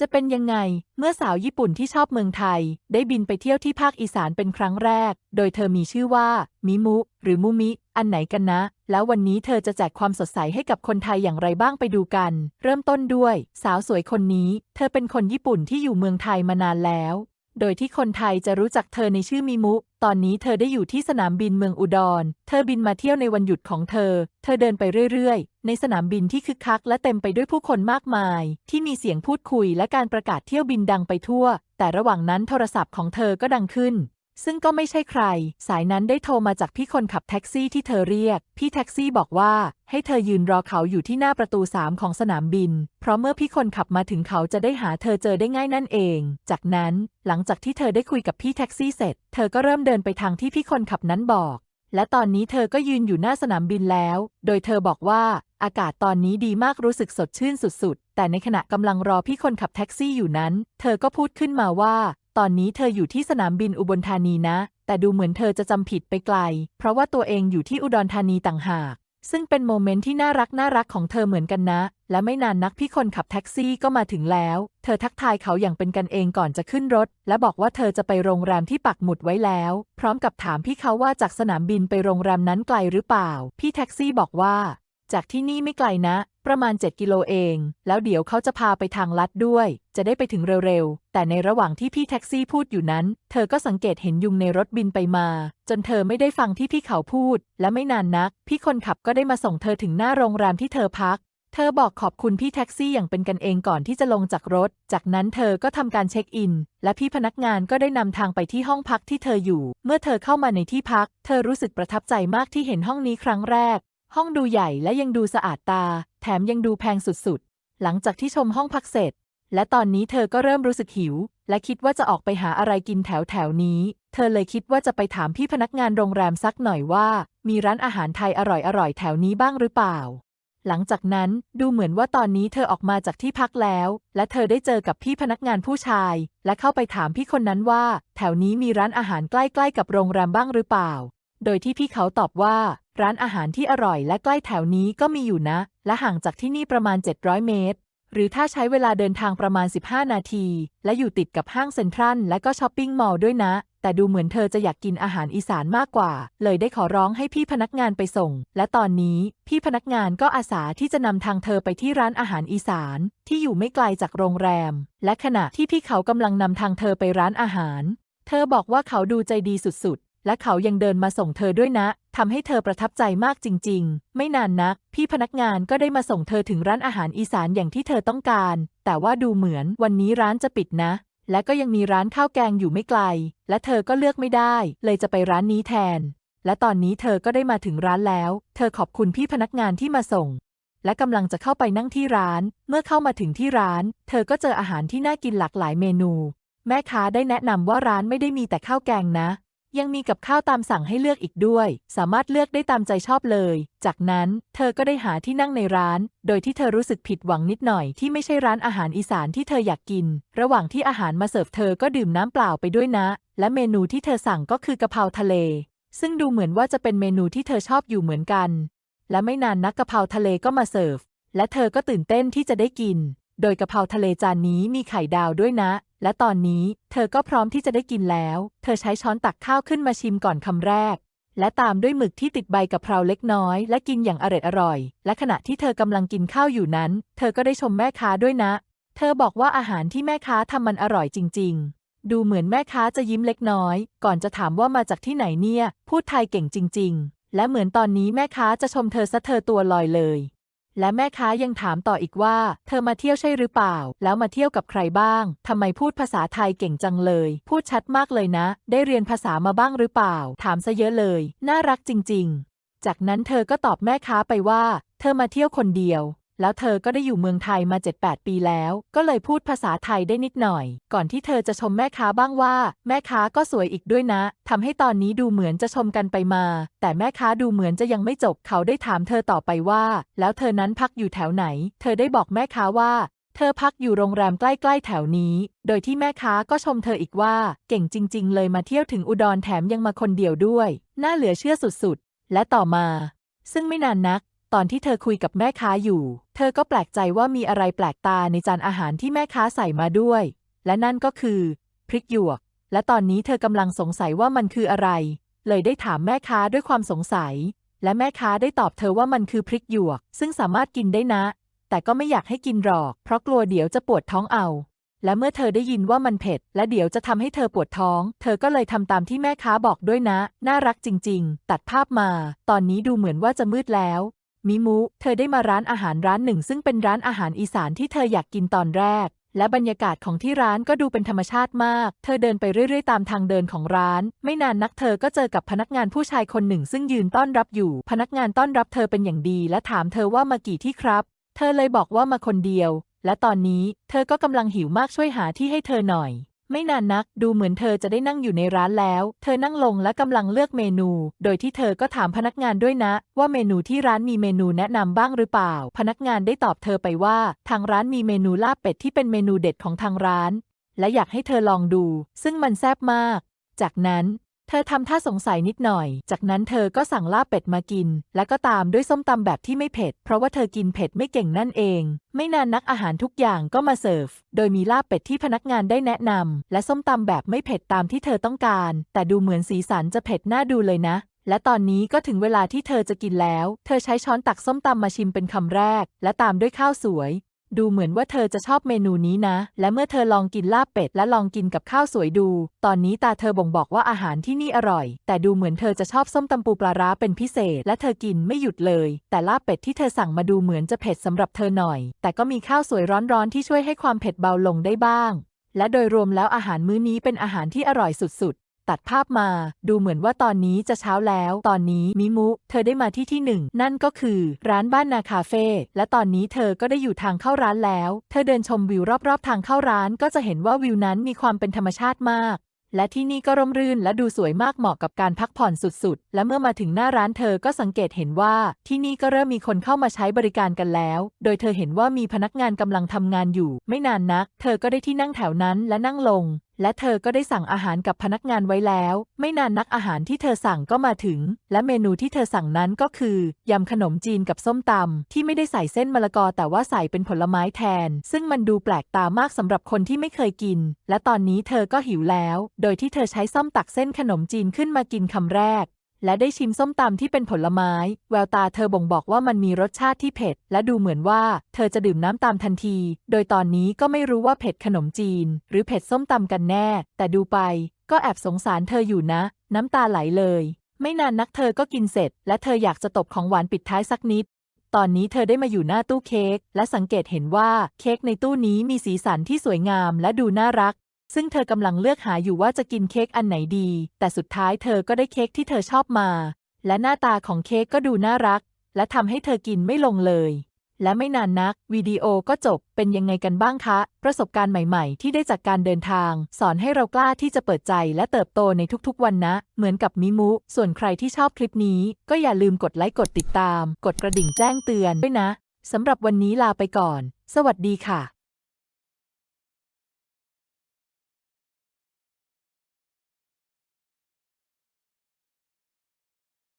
จะเป็นยังไง เมื่อสาวญี่ปุ่นที่ชอบเมืองไทย ได้บินไปเที่ยวที่ภาคอีสานเป็นครั้งแรก โดยเธอมีชื่อว่า มิมุ หรือมุมิ อันไหนกันนะ แล้ววันนี้เธอจะแจกความสดใสให้กับคนไทยอย่างไรบ้างไปดูกัน เริ่มต้นด้วย สาวสวยคนนี้ เธอเป็นคนญี่ปุ่นที่อยู่เมืองไทยมานานแล้ว โดยที่คนไทยจะรู้จักเธอในชื่อมิมุ ตอนนี้เธอได้อยู่ที่สนามบินเมืองอุดร เธอบินมาเที่ยวในวันหยุดของเธอ เธอเดินไปเรื่อยๆ ในสนามบินที่คึกคักและเต็มไปด้วยผู้คนมากมาย ที่มีเสียงพูดคุยและการประกาศเที่ยวบินดังไปทั่ว แต่ระหว่างนั้นโทรศัพท์ของเธอก็ดังขึ้น ซึ่งก็ไม่ใช่ใคร สายนั้นได้โทรมาจากพี่คนขับแท็กซี่ที่เธอเรียก พี่แท็กซี่บอกว่า ให้เธอยืนรอเขาอยู่ที่หน้าประตูสามของสนามบิน เพราะเมื่อพี่คนขับมาถึงเขาจะได้หาเธอเจอได้ง่ายนั่นเอง จากนั้น หลังจากที่เธอได้คุยกับพี่แท็กซี่เสร็จ เธอก็เริ่มเดินไปทางที่พี่คนขับนั้นบอก และตอนนี้เธอก็ยืนอยู่หน้าสนามบินแล้ว โดยเธอบอกว่า อากาศตอนนี้ดีมากรู้สึกสดชื่นสุดๆ แต่ในขณะกำลังรอพี่คนขับแท็กซี่อยู่นั้น เธอก็พูดขึ้นมาว่า ตอนนี้เธออยู่ที่สนามบินอุบลธานีนะ แต่ดูเหมือนเธอจะจำผิดไปไกล เพราะว่าตัวเองอยู่ที่อุดรธานีต่างหาก ซึ่งเป็นโมเมนต์ที่น่ารักน่ารักของเธอเหมือนกันนะ และไม่นานนักพี่คนขับแท็กซี่ก็มาถึงแล้ว เธอทักทายเขาอย่างเป็นกันเองก่อนจะขึ้นรถ และบอกว่าเธอจะไปโรงแรมที่ปักหมุดไว้แล้ว พร้อมกับถามพี่เขาว่าจากสนามบินไปโรงแรมนั้นไกลหรือเปล่า พี่แท็กซี่บอกว่า จากที่นี่ไม่ไกลนะ ประมาณ 7 กิโลเอง แล้วเดี๋ยวเขาจะพาไปทางลัดด้วย จะได้ไปถึงเร็วๆ แต่ในระหว่างที่พี่แท็กซี่พูดอยู่นั้น เธอก็สังเกตเห็นยุงในรถบินไปมา จนเธอไม่ได้ฟังที่พี่เขาพูด และไม่นานนัก พี่คนขับก็ได้มาส่งเธอถึงหน้าโรงแรมที่เธอพักเธอบอกขอบคุณพี่แท็กซี่อย่างเป็นกันเองก่อนที่จะลงจากรถ จากนั้นเธอก็ทำการเช็คอิน และพี่พนักงานก็ได้นำทางไปที่ห้องพักที่เธออยู่ เมื่อเธอเข้ามาในที่พัก เธอรู้สึกประทับใจมากที่เห็นห้องนี้ครั้งแรก ห้องดูใหญ่และยังดูสะอาดตา แถมยังดูแพงสุดๆ หลังจากที่ชมห้องพักเสร็จ และตอนนี้เธอก็เริ่มรู้สึกหิว และคิดว่าจะออกไปหาอะไรกินแถวแถวนี้ เธอเลยคิดว่าจะไปถามพี่พนักงานโรงแรมสักหน่อยว่า มีร้านอาหารไทยอร่อยๆ แถวนี้บ้างหรือเปล่า หลังจากนั้นดูเหมือนว่าตอนนี้เธอออกมาจากที่พักแล้ว และเธอได้เจอกับพี่พนักงานผู้ชาย และเข้าไปถามพี่คนนั้นว่า แถวนี้มีร้านอาหารใกล้ๆ กับโรงแรมบ้างหรือเปล่า โดยที่พี่เขาตอบว่า ร้านอาหารที่อร่อยและใกล้แถวนี้ก็มีอยู่นะ และห่างจากที่นี่ประมาณ 700 เมตร หรือถ้าใช้เวลาเดินทางประมาณ 15 นาที และอยู่ติดกับห้างเซ็นทรัลและก็ช้อปปิ้งมอลล์ด้วยนะ แต่ดูเหมือนเธอจะอยากกินอาหารอีสานมากกว่า เลยได้ขอร้องให้พี่พนักงานไปส่ง และตอนนี้พี่พนักงานก็อาสาที่จะนำทางเธอไปที่ร้านอาหารอีสาน ที่อยู่ไม่ไกลจากโรงแรม และขณะที่พี่เขากำลังนำทางเธอไปร้านอาหาร เธอบอกว่าเขาดูใจดีสุด และเขายังเดินมาส่งเธอด้วยนะทำให้เธอประทับใจมากจริง ๆ ไม่นานนัก พี่พนักงานก็ได้มาส่งเธอถึงร้านอาหารอีสานอย่างที่เธอต้องการ แต่ว่าดูเหมือนวันนี้ร้านจะปิดนะ และก็ยังมีร้านข้าวแกงอยู่ไม่ไกล และเธอก็เลือกไม่ได้ เลยจะไปร้านนี้แทน และตอนนี้เธอก็ได้มาถึงร้านแล้ว เธอขอบคุณพี่พนักงานที่มาส่งและกำลังจะเข้าไปนั่งที่ร้าน เมื่อเข้ามาถึงที่ร้าน เธอก็เจออาหารที่น่ากินหลากหลายเมนู แม่ค้าได้แนะนำว่าร้านไม่ได้มีแต่ข้าวแกงนะ ยังมีกับข้าวตามสั่งให้เลือกอีกด้วย สามารถเลือกได้ตามใจชอบเลย จากนั้นเธอก็ได้หาที่นั่งในร้าน โดยที่เธอรู้สึกผิดหวังนิดหน่อยที่ไม่ใช่ร้านอาหารอีสานที่เธออยากกิน ระหว่างที่อาหารมาเสิร์ฟเธอก็ดื่มน้ำเปล่าไปด้วยนะ และเมนูที่เธอสั่งก็คือกะเพราทะเล ซึ่งดูเหมือนว่าจะเป็นเมนูที่เธอชอบอยู่เหมือนกัน และไม่นานนักกะเพราทะเลก็มาเสิร์ฟ และเธอก็ตื่นเต้นที่จะได้กิน โดยกะเพราทะเลจานนี้มีไข่ดาวด้วยนะ และตอนนี้เธอก็พร้อมที่จะได้กินแล้ว เธอใช้ช้อนตักข้าวขึ้นมาชิมก่อนคำแรก และตามด้วยหมึกที่ติดใบกะเพราเล็กน้อย และกินอย่างอร็ดอร่อย และขณะที่เธอกำลังกินข้าวอยู่นั้น เธอก็ได้ชมแม่ค้าด้วยนะ เธอบอกว่าอาหารที่แม่ค้าทำมันอร่อยจริง ๆ ดูเหมือนแม่ค้าจะยิ้มเล็กน้อย ก่อนจะถามว่ามาจากที่ไหนเนี่ย พูดไทยเก่งจริง ๆ และเหมือนตอนนี้แม่ค้าจะชมเธอซะเธอตัวลอยเลย และแม่ค้ายังถามต่ออีกว่า เธอมาเที่ยวใช่หรือเปล่า แล้วมาเที่ยวกับใครบ้าง ทำไมพูดภาษาไทยเก่งจังเลย พูดชัดมากเลยนะ ได้เรียนภาษามาบ้างหรือเปล่า ถามซะเยอะเลย น่ารักจริง ๆ จากนั้นเธอก็ตอบแม่ค้าไปว่า เธอมาเที่ยวคนเดียว แล้วเธอก็ได้อยู่เมืองไทยมา 7-8 ปีแล้ว ก็เลยพูดภาษาไทยได้นิดหน่อย ก่อนที่เธอจะชมแม่ค้าบ้างว่า แม่ค้าก็สวยอีกด้วยนะทำให้ตอนนี้ดูเหมือนจะชมกันไปมา แต่แม่ค้าดูเหมือนจะยังไม่จบ เขาได้ถามเธอต่อไปว่า แล้วเธอนั้นพักอยู่แถวไหน เธอได้บอกแม่ค้าว่า เธอพักอยู่โรงแรมใกล้ๆแถวนี้ โดยที่แม่ค้าก็ชมเธออีกว่า เก่งจริง ๆ เลยมาเที่ยวถึงอุดรแถมยังมาคนเดียวด้วย น่าเหลือเชื่อสุดๆ และต่อมา ซึ่งไม่นานนัก ตอนที่เธอคุยกับแม่ค้าอยู่ เธอก็แปลกใจว่ามีอะไรแปลกตาในจานอาหารที่แม่ค้าใส่มาด้วย และนั่นก็คือพริกหยวก และตอนนี้เธอกำลังสงสัยว่ามันคืออะไร เลยได้ถามแม่ค้าด้วยความสงสัย และแม่ค้าได้ตอบเธอว่ามันคือพริกหยวก ซึ่งสามารถกินได้นะ แต่ก็ไม่อยากให้กินหรอก เพราะกลัวเดี๋ยวจะปวดท้องเอา และเมื่อเธอได้ยินว่ามันเผ็ด และเดี๋ยวจะทำให้เธอปวดท้อง เธอก็เลยทำตามที่แม่ค้าบอกด้วยนะ น่ารักจริง ๆ ตัดภาพมา ตอนนี้ดูเหมือนว่าจะมืดแล้ว มิมุ เธอได้มาร้านอาหารร้านหนึ่ง ซึ่งเป็นร้านอาหารอีสานที่เธออยากกินตอนแรก และบรรยากาศของที่ร้านก็ดูเป็นธรรมชาติมาก เธอเดินไปเรื่อยๆ ตามทางเดินของร้าน ไม่นานนักเธอก็เจอกับพนักงานผู้ชายคนหนึ่ง ซึ่งยืนต้อนรับอยู่ พนักงานต้อนรับเธอเป็นอย่างดี และถามเธอว่ามากี่ที่ครับ เธอเลยบอกว่ามาคนเดียว และตอนนี้เธอก็กำลังหิวมากช่วยหาที่ให้เธอหน่อย ไม่นานนักดูเหมือนเธอจะได้นั่งอยู่ในร้านแล้ว เธอนั่งลงและกำลังเลือกเมนู โดยที่เธอก็ถามพนักงานด้วยนะ ว่าเมนูที่ร้านมีเมนูแนะนำบ้างหรือเปล่า พนักงานได้ตอบเธอไปว่า ทางร้านมีเมนูลาบเป็ดที่เป็นเมนูเด็ดของทางร้าน และอยากให้เธอลองดู ซึ่งมันแซ่บมาก จากนั้น เธอทำท่าสงสัยนิดหน่อย จากนั้นเธอก็สั่งลาบเป็ดมากิน และก็ตามด้วยส้มตำแบบที่ไม่เผ็ด เพราะว่าเธอกินเผ็ดไม่เก่งนั่นเอง ไม่นานนักอาหารทุกอย่างก็มาเสิร์ฟ โดยมีลาบเป็ดที่พนักงานได้แนะนำ และส้มตำแบบไม่เผ็ดตามที่เธอต้องการ แต่ดูเหมือนสีสันจะเผ็ดน่าดูเลยนะและตอนนี้ก็ถึงเวลาที่เธอจะกินแล้ว เธอใช้ช้อนตักส้มตำมาชิมเป็นคำแรก และตามด้วยข้าวสวย ดูเหมือนว่าเธอจะชอบเมนูนี้นะ และเมื่อเธอลองกินลาบเป็ดและลองกินกับข้าวสวยดู ตอนนี้ตาเธอบ่งบอกว่าอาหารที่นี่อร่อย แต่ดูเหมือนเธอจะชอบส้มตำปูปลาร้าเป็นพิเศษ และเธอกินไม่หยุดเลย แต่ลาบเป็ดที่เธอสั่งมาดูเหมือนจะเผ็ดสำหรับเธอหน่อย แต่ก็มีข้าวสวยร้อนๆที่ช่วยให้ความเผ็ดเบาลงได้บ้าง และโดยรวมแล้วอาหารมื้อนี้เป็นอาหารที่อร่อยสุดๆ ตัดภาพมา ดูเหมือนว่าตอนนี้จะเช้าแล้ว ตอนนี้มิมุ เธอได้มาที่ที่หนึ่งนั่นก็คือร้านบ้านนาคาเฟ่และตอนนี้เธอก็ได้อยู่ทางเข้าร้านแล้ว เธอเดินชมวิวรอบๆ ทางเข้าร้านก็จะเห็นว่าวิวนั้นมีความเป็นธรรมชาติมากและที่นี่ก็ร่มรื่นและดูสวยมากเหมาะกับการพักผ่อนสุดๆ และเมื่อมาถึงหน้าร้านเธอก็สังเกตเห็นว่า ที่นี่ก็เริ่มมีคนเข้ามาใช้บริการกันแล้ว โดยเธอเห็นว่ามีพนักงานกำลังทำงานอยู่ ไม่นานนัก เธอก็ได้ที่นั่งแถวนั้นและนั่งลง และเธอก็ได้สั่งอาหารกับพนักงานไว้แล้ว ไม่นานนักอาหารที่เธอสั่งก็มาถึง และเมนูที่เธอสั่งนั้นก็คือยำขนมจีนกับส้มตำที่ไม่ได้ใส่เส้นมะละกอแต่ว่าใส่เป็นผลไม้แทน ซึ่งมันดูแปลกตามากสำหรับคนที่ไม่เคยกิน และตอนนี้เธอก็หิวแล้ว โดยที่เธอใช้ซ่อมตักเส้นขนมจีนขึ้นมากินคำแรก และได้ชิมส้มตำที่เป็นผลไม้ แววตาเธอบ่งบอกว่ามันมีรสชาติที่เผ็ด และดูเหมือนว่าเธอจะดื่มน้ำตามทันที โดยตอนนี้ก็ไม่รู้ว่าเผ็ดขนมจีน หรือเผ็ดส้มตำกันแน่ แต่ดูไป ก็แอบสงสารเธออยู่นะ น้ำตาไหลเลย ไม่นานนักเธอก็กินเสร็จ และเธออยากจะตบของหวานปิดท้ายสักนิด ตอนนี้เธอได้มาอยู่หน้าตู้เค้กและสังเกตเห็นว่าเค้กในตู้นี้มีสีสันที่สวยงามและดูน่ารัก ซึ่งเธอกำลังเลือกหาอยู่ว่าจะกินเค้กอันไหนดี แต่สุดท้ายเธอก็ได้เค้กที่เธอชอบมา และหน้าตาของเค้กก็ดูน่ารัก และทำให้เธอกินไม่ลงเลย และไม่นานนัก วิดีโอก็จบเป็นยังไงกันบ้างคะ ประสบการณ์ใหม่ๆ ที่ได้จากการเดินทาง สอนให้เรากล้าที่จะเปิดใจและเติบโตในทุกๆวันนะ เหมือนกับมิมุ ส่วนใครที่ชอบคลิปนี้ ก็อย่าลืมกดไลค์กดติดตาม กดกระดิ่งแจ้งเตือนด้วยนะสำหรับวันนี้ลาไปก่อน สวัสดีค่ะ